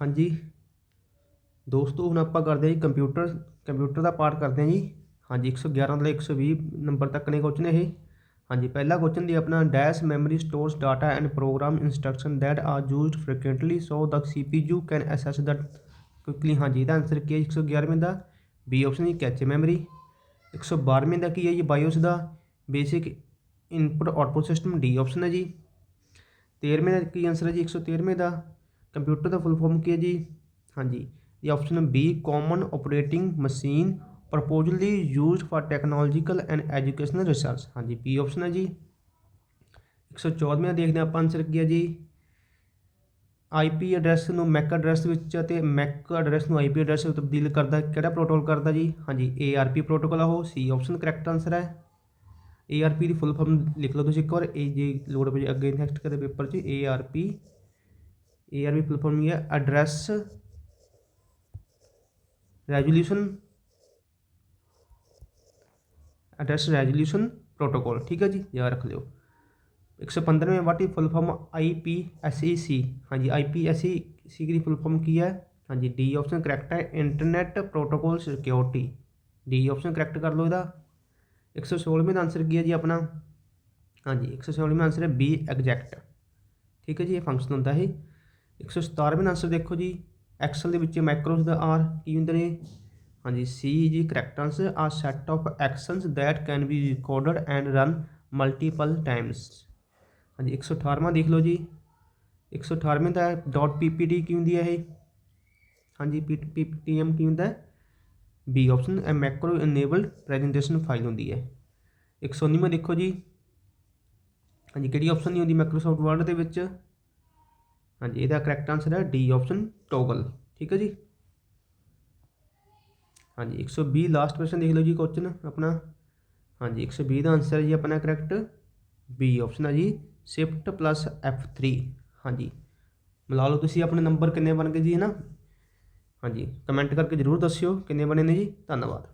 ਹਾਂਜੀ। ਦੋਸਤੋ, ਹੁਣ ਆਪਾਂ ਕਰਦੇ ਹਾਂ ਜੀ ਕੰਪਿਊਟਰ ਕੰਪਿਊਟਰ ਦਾ ਪਾਠ ਕਰਦੇ ਹਾਂ ਜੀ। ਹਾਂਜੀ 111 ਤੋਂ 120 ਨੰਬਰ ਤੱਕ ਨੇ ਕੁਐਸਚਨ ਇਹ। ਹਾਂਜੀ, ਪਹਿਲਾ ਕੁਐਸਚਨ ਦੀ ਆਪਣਾ dash memory stores data and program instruction that are used frequently so the CPU can access that quickly ਹਾਂਜੀ, ਇਹਦਾ ਆਨਸਰ ਕੀ ਹੈ 111ਵੇਂ ਦਾ। ਬੀ ਆਪਸ਼ਨ ਜੀ ਕੈਚ ਮੈਮਰੀ 112ਵੇਂ ਦਾ ਕੀ ਹੈ ਜੀ? ਬਾਇਓਸ ਦਾ। Basic input output system D option ਹੈ ਜੀ। 13ਵੇਂ ਦਾ ਕੀ ਆਨਸਰ ਹੈ ਜੀ? 113ਵੇਂ ਦਾ। ਕੰਪਿਊਟਰ ਦਾ ਫੁੱਲ ਫਾਰਮ ਕੀ ਹੈ ਜੀ? ਹਾਂਜੀ, ਇਹ option B common operating machine purposely used for technological and educational research ਹਾਂਜੀ ਪੀ ਆਪਸ਼ਨ ਹੈ ਜੀ। 114ਵਾਂ ਦੇਖਦੇ ਹਾਂ ਆਪਾਂ ਆਨਸਰ ਕੀ ਹੈ ਜੀ। ਆਈਪੀ ਐਡਰੈਸ ਨੂੰ ਮੈਕ ਐਡਰੈਸ ਵਿੱਚ ਅਤੇ ਮੈਕ ਐਡਰੈਸ ਨੂੰ ਆਈਪੀ ਐਡਰੈਸ ਵਿੱਚ ਤਬਦੀਲ ਕਰਦਾ, ਕਿਹੜਾ ਪ੍ਰੋਟੋਕੋਲ ਕਰਦਾ ਜੀ? ਹਾਂਜੀ ਏਆਰਪੀ ਪ੍ਰੋਟੋਕੋਲ ਆ ਉਹ ਸੀ ਆਪਸ਼ਨ ਕਰੈਕਟ ਆਨਸਰ ਹੈ। ਏਆਰਪੀ ਦੀ ਫੁੱਲ ਫਾਰਮ ਲਿਖ ਲਓ ਤੁਸੀਂ ਇੱਕ ਵਾਰ, ਇਹ ਜੇ ਲੋੜ ਪਈ ਅੱਗੇ ਨੈਕਸਟ ਕਦੇ ਪੇਪਰ 'ਚ ਏਆਰਪੀ ਏਆਰਪੀ ਫੁੱਲ ਫਾਰਮ ਕੀ ਹੈ address resolution address resolution protocol ਠੀਕ ਹੈ ਜੀ ਯਾਦ ਰੱਖ ਲਿਓ 115ਵੇਂ ਵਾਟ ਦੀ ਫੁੱਲ ਫਾਰਮ ਆਈਪੀਐਸਈਸੀ ਹਾਂਜੀ ਆਈਪੀਐਸਈਸੀ ਦੀ ਫੁੱਲ ਫਾਰਮ ਕੀ ਹੈ ਹਾਂਜੀ ਡੀ ਆਪਸ਼ਨ ਕਰੈਕਟ ਹੈ internet protocol security D option correct ਕਰ ਲਓ ਇਹਦਾ 116ਵੇਂ ਦਾ ਆਨਸਰ ਕੀ ਹੈ ਜੀ ਆਪਣਾ ਹਾਂਜੀ 116ਵੇਂ ਆਨਸਰ ਹੈ ਬੀ ਐਗਜ਼ੈਕਟ ਠੀਕ ਹੈ ਜੀ ਇਹ ਫੰਕਸ਼ਨ ਹੁੰਦਾ ਇਹ 117ਵੇਂ ਦਾ ਆਨਸਰ ਦੇਖੋ ਜੀ। ਐਕਸਲ ਦੇ ਵਿੱਚ ਮੈਕਰੋਸ ਦਾ ਆਰ ਕੀ ਹੁੰਦੇ ਨੇ? ਹਾਂਜੀ ਸੀ ਜੀ ਕਰੈਕਟ ਆਨਸਰ ਆ। Set of actions that can be recorded and run multiple times ਹਾਂਜੀ 118ਵਾਂ ਦੇਖ ਲਓ ਜੀ। 118ਵੇਂ ਦਾ ਡਾਟ ਪੀਪੀਟੀ ਕੀ ਹੁੰਦੀ ਹੈ ਇਹ? ਹਾਂਜੀ ਪੀਪੀਟੀਐਮ ਕੀ ਹੁੰਦਾ? ਹੈ B option a macro enabled presentation file ਹੁੰਦੀ ਹੈ 119ਵਾਂ ਦੇਖੋ ਜੀ। ਹਾਂਜੀ, ਕਿਹੜੀ ਆਪਸ਼ਨ ਨਹੀਂ ਹੁੰਦੀ ਮਾਈਕਰੋਸਾਫਟ ਵਰਡ ਦੇ ਵਿੱਚ? ਹਾਂਜੀ, ਇਹਦਾ ਕਰੈਕਟ ਆਨਸਰ ਹੈ ਡੀ ਆਪਸ਼ਨ ਟੋਗਲ ਠੀਕ ਹੈ ਜੀ? ਹਾਂਜੀ 120 ਲਾਸਟ ਕੁਐਸਚਨ ਦੇਖ ਲਓ ਜੀ ਕੁਐਸਚਨ ਆਪਣਾ। ਹਾਂਜੀ 120 ਦਾ ਆਨਸਰ ਜੀ ਆਪਣਾ ਕਰੈਕਟ ਬੀ ਆਪਸ਼ਨ ਹੈ ਜੀ ਸ਼ਿਫਟ ਪਲੱਸ F3 ਹਾਂਜੀ, ਮਿਲਾ ਲਓ ਤੁਸੀਂ ਆਪਣੇ ਨੰਬਰ ਕਿੰਨੇ ਬਣ ਗਏ ਜੀ, ਹੈ ਨਾ? ਹਾਂਜੀ ਕਮੈਂਟ ਕਰਕੇ ਜ਼ਰੂਰ ਦੱਸਿਓ ਕਿੰਨੇ ਬਣੇ ਨੇ ਜੀ? ਧੰਨਵਾਦ।